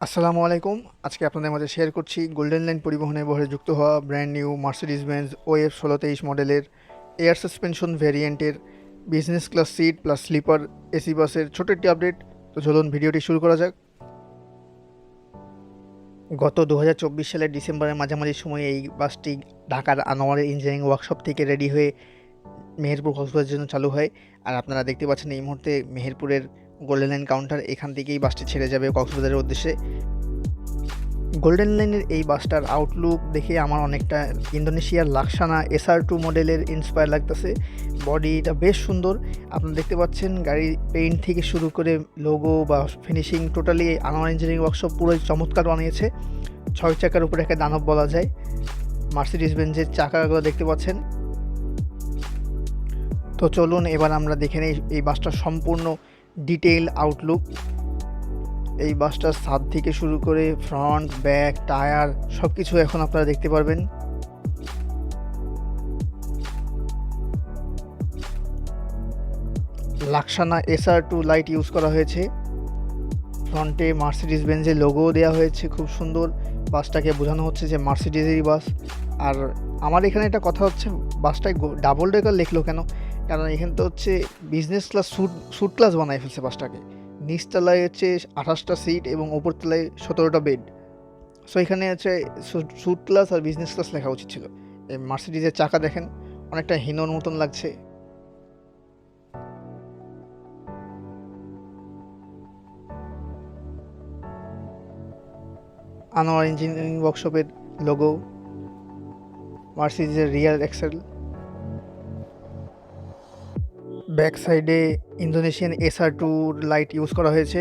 আসসালামু আলাইকুম। আজকে আপনাদের মাঝে শেয়ার করছি গোল্ডেন লাইন পরিবহনে বহরে যুক্ত হওয়া brand new Mercedes Benz O ষোলো তেইশ মডেলের air suspension ভ্যারিয়েন্টের business class seat plus sleeper AC বাসের ছোট একটি আপডেট তো চলুন ভিডিওটি শুরু করা যাক। গত দু হাজার চব্বিশ সালের ডিসেম্বরের মাঝামাঝি সময়ে এই বাসটি ঢাকার আনোয়ার ইঞ্জিনিয়ারিং ওয়ার্কশপ থেকে রেডি হয়ে মেহেরপুর কক্সবাজারের জন্য চালু হয়। আর আপনারা দেখতে পাচ্ছেন এই মুহূর্তে মেহেরপুরের গোল্ডেন লাইন কাউন্টার এখান থেকেই বাসটি ছেড়ে যাবে কক্সবাজারের উদ্দেশ্যে। গোল্ডেন লাইনের এই বাসটার আউটলুক দেখে আমার অনেকটা ইন্দোনেশিয়ার লাক্সানা এসআর টু মডেলের ইন্সপায়ার লাগতেছে। বডিটা বেশ সুন্দর। আপনারা দেখতে পাচ্ছেন গাড়ির পেইন্ট থেকে শুরু করে লোগো বা finishing totally Anwar engineering workshop পুরো চমৎকার বানিয়েছে। ছয় চাকার উপরে একটা দানব বলা যায়। মার্সিডিস বেঞ্জের চাকাগুলো দেখতে পাচ্ছেন। তো চলুন এবার আমরা দেখে নিই এই বাসটার সম্পূর্ণ ডিটেইল আউটলুক এই বাসটার ছাদ থেকে শুরু করে ফ্রন্ট ব্যাক টায়ার সব কিছু এখন আপনারা দেখতে পারবেন। Laksana SR two light use করা হয়েছে। ফ্রন্টে মার্সিডিস বেঞ্জের লোগোও দেওয়া হয়েছে, খুব সুন্দর। বাসটাকে বোঝানো হচ্ছে যে মার্সিডিজেরই বাস। আর আমার এখানে একটা কথা হচ্ছে, বাসটায় ডাবল ডেকার লিখলো কেন? কারণ এখানে তো হচ্ছে business class suite suite class বানায় ফেলছে বাসটাকে নিচতলায় হচ্ছে আঠাশটা সিট এবং ওপরতলায় সতেরোটা বেড সো এখানে হচ্ছে স্যুট ক্লাস আর বিজনেস ক্লাস লেখা উচিত ছিল। এই মার্সিডিজের চাকা দেখেন, অনেকটা হিনোর মতন লাগছে। আনোয়ার ইঞ্জিনিয়ারিং ওয়ার্কশপের লোগো মার্সিডিজের রিয়াল এক্সেল ব্যাক সাইডে ইন্দোনেশিয়ান এসআর টুর লাইট ইউজ করা হয়েছে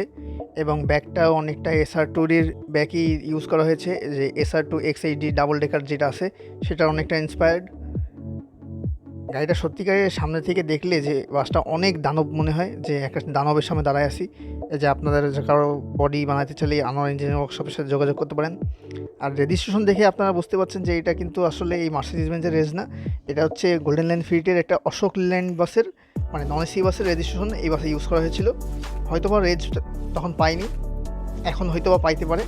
এবং ব্যাকটাও অনেকটা এসআর টুরির ব্যাকই ইউজ করা হয়েছে, যে SR two X HD double decker যেটা আছে, সেটা অনেকটা ইন্সপায়ার্ড গাড়িটা সত্যিকারের সামনে থেকে দেখলে যে বাসটা অনেক দানব মনে হয়, যে একটা দানবের সামনে দাঁড়ায় এই যে আপনাদের কারও বডি বানাতে চাইলে আনোয়ার ইঞ্জিনিয়ারিং ওয়ার্কশপের সাথে যোগাযোগ করতে পারেন। আর রেজিস্ট্রেশন দেখে আপনারা বুঝতে পারছেন যে এটা কিন্তু আসলে এই মার্সিডিজ বেঞ্জের রেজ না। এটা হচ্ছে গোল্ডেন লাইন ফিটের একটা অশোক ল্যান্ড বাসের মানে নন এসি বাসের রেজিস্ট্রেশন এই বাসে ইউজ করা হয়েছিল। হয়তো বা রেজ তখন পাইনি এখন হয়তো বা পাইতে পারে।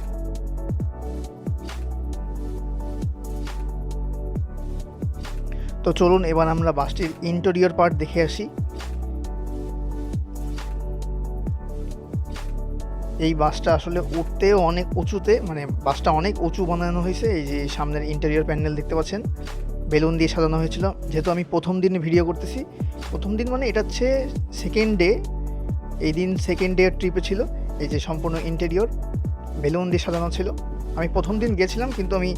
তো চলুন এবার আমরা বাসটির ইন্টেরিয়র পার্ট দেখে আসি। এই বাসটা আসলে উঠতেও অনেক উঁচুতে মানে বাসটা অনেক উঁচু বানানো হয়েছে, এই যে সামনের ইন্টেরিয়র প্যান্ডেল দেখতে পাচ্ছেন। বেলুন দিয়ে সাজানো হয়েছিল। যেহেতু আমি প্রথম দিন ভিডিও করতেছি, প্রথম দিন মানে এটা হচ্ছে সেকেন্ড ডে এই দিন সেকেন্ড ডে ট্রিপে ছিল, এই যে সম্পূর্ণ ইন্টেরিয়র বেলুন দিয়ে সাজানো ছিল। আমি প্রথম দিন গেছিলাম, কিন্তু আমি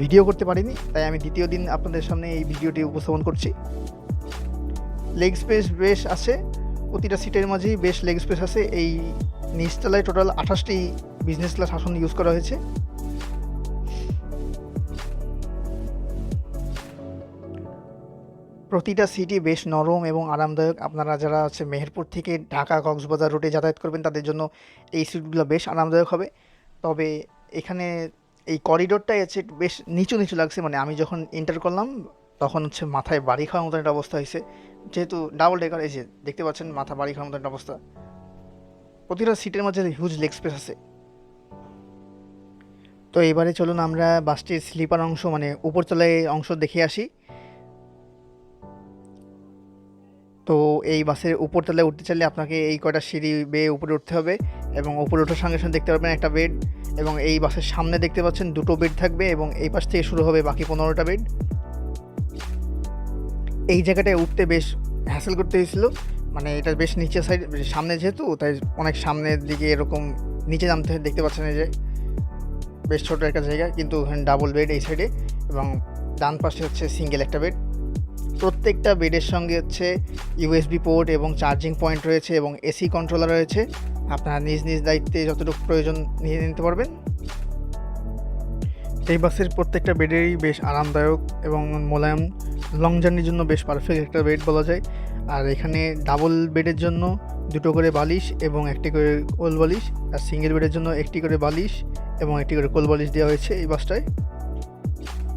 ভিডিও করতে পারিনি, তাই আমি দ্বিতীয় দিন আপনাদের সামনে এই ভিডিওটি উপস্থাপন করছি। লেগ স্পেস বেশ আছে, প্রতিটা সিটের মাঝেই বেশ লেগ স্পেস আছে, এই নিচতলায় টোটাল আঠাশটি বিজনেস ক্লাস আসন ইউজ করা হয়েছে। প্রতিটা সিটি বেশ নরম এবং আরামদায়ক। আপনারা যারা আছে মেহেরপুর থেকে ঢাকা কক্সবাজার রুটে যাতায়াত করবেন, তাদের জন্য এই সিটগুলো বেশ আরামদায়ক হবে। তবে এখানে এই করিডোরটাই আছে বেশ নিচু নিচু লাগছে। মানে আমি যখন এন্টার করলাম, তখন হচ্ছে মাথায় বাড়ি খাওয়ার মতো একটা অবস্থা হয়েছে। যেহেতু ডাবল ডেকার এসে দেখতে পাচ্ছেন মাথা বাড়ি খাওয়ার মতো একটা অবস্থা। প্রতিটা সিটের মাঝে হিউজ লেগ স্পেস আছে। তো এবারে চলুন আমরা বাসটির স্লিপার অংশ মানে উপরতলায় অংশ দেখে আসি। তো এই বাসের উপরতলায় উঠতে চাইলে আপনাকে এই কয়টা সিঁড়ি বেয়ে উপরে উঠতে হবে এবং উপরে ওঠার সঙ্গে সঙ্গে দেখতে পারবেন একটা বেড এবং এই বাসের সামনে দেখতে পাচ্ছেন দুটো বেড থাকবে এবং এই পাশ থেকে শুরু হবে বাকি পনেরোটা বেড এই জায়গাটায় উঠতে বেশ হ্যাসেল করতে হয়েছিল। মানে এটা বেশ নিচে সাইড সামনে যেহেতু, তাই অনেক সামনের দিকে এরকম নিচে নামতে দেখতে পাচ্ছেন এই যে বেশ ছোটো একটা জায়গা, কিন্তু ডাবল বেড এই সাইডে এবং ডান পাশে হচ্ছে সিঙ্গেল একটা বেড প্রত্যেকটা বেডের সঙ্গে হচ্ছে ইউএসবি পোর্ট এবং চার্জিং পয়েন্ট রয়েছে এবং এসি কন্ট্রোলার রয়েছে। আপনার নিজ নিজ দায়িত্বে যতটুকু প্রয়োজন নিয়ে নিতে পারবেন। এই বাসের প্রত্যেকটা বেডেরই বেশ আরামদায়ক এবং মোলায়েম লং জার্নির জন্য বেশ পারফেক্ট একটা বেড বলা যায়। আর এখানে ডাবল বেডের জন্য দুটো করে বালিশ এবং একটি করে কোল বালিশ আর সিঙ্গেল বেডের জন্য একটি করে বালিশ এবং একটি করে কোল বালিশ দেওয়া হয়েছে এই বাসটায়।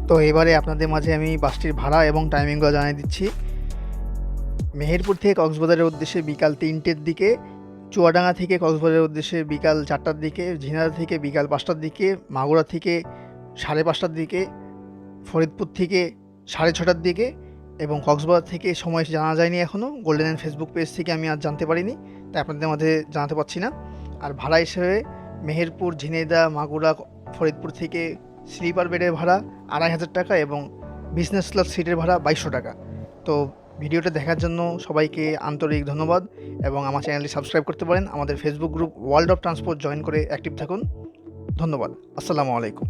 তো এবারে আপনাদের মাঝে আমি বাসটির ভাড়া এবং টাইমিংগুলো জানিয়ে দিচ্ছি। মেহেরপুর থেকে কক্সবাজারের উদ্দেশ্যে বিকাল তিনটের দিকে, চুয়াডাঙ্গা থেকে কক্সবাজারের উদ্দেশ্যে বিকাল চারটার দিকে, ঝিনাইদহ থেকে বিকাল পাঁচটার দিকে, মাগুরা থেকে সাড়ে পাঁচটার দিকে, ফরিদপুর থেকে সাড়ে ছটার দিকে এবং কক্সবাজার থেকে সময় জানা যায়নি এখনও গোল্ডেন ফেসবুক পেজ থেকে আমি আর জানতে পারিনি, তাই আপনাদের মধ্যে জানাতে পারছি না। আর ভাড়া হিসেবে মেহেরপুর ঝিনাইদহ মাগুরা, ফরিদপুর থেকে স্লিপার বেডের ভাড়া আড়াই হাজার টাকা এবং বিজনেস ক্লাস সিটের ভাড়া বাইশশো টাকা। তো ভিডিওটা দেখার জন্য সবাইকে আন্তরিক ধন্যবাদ এবং আমার চ্যানেলটি সাবস্ক্রাইব করতে পারেন। আমাদের Facebook group world of transport join করে অ্যাক্টিভ থাকুন। ধন্যবাদ। আসসালামু আলাইকুম।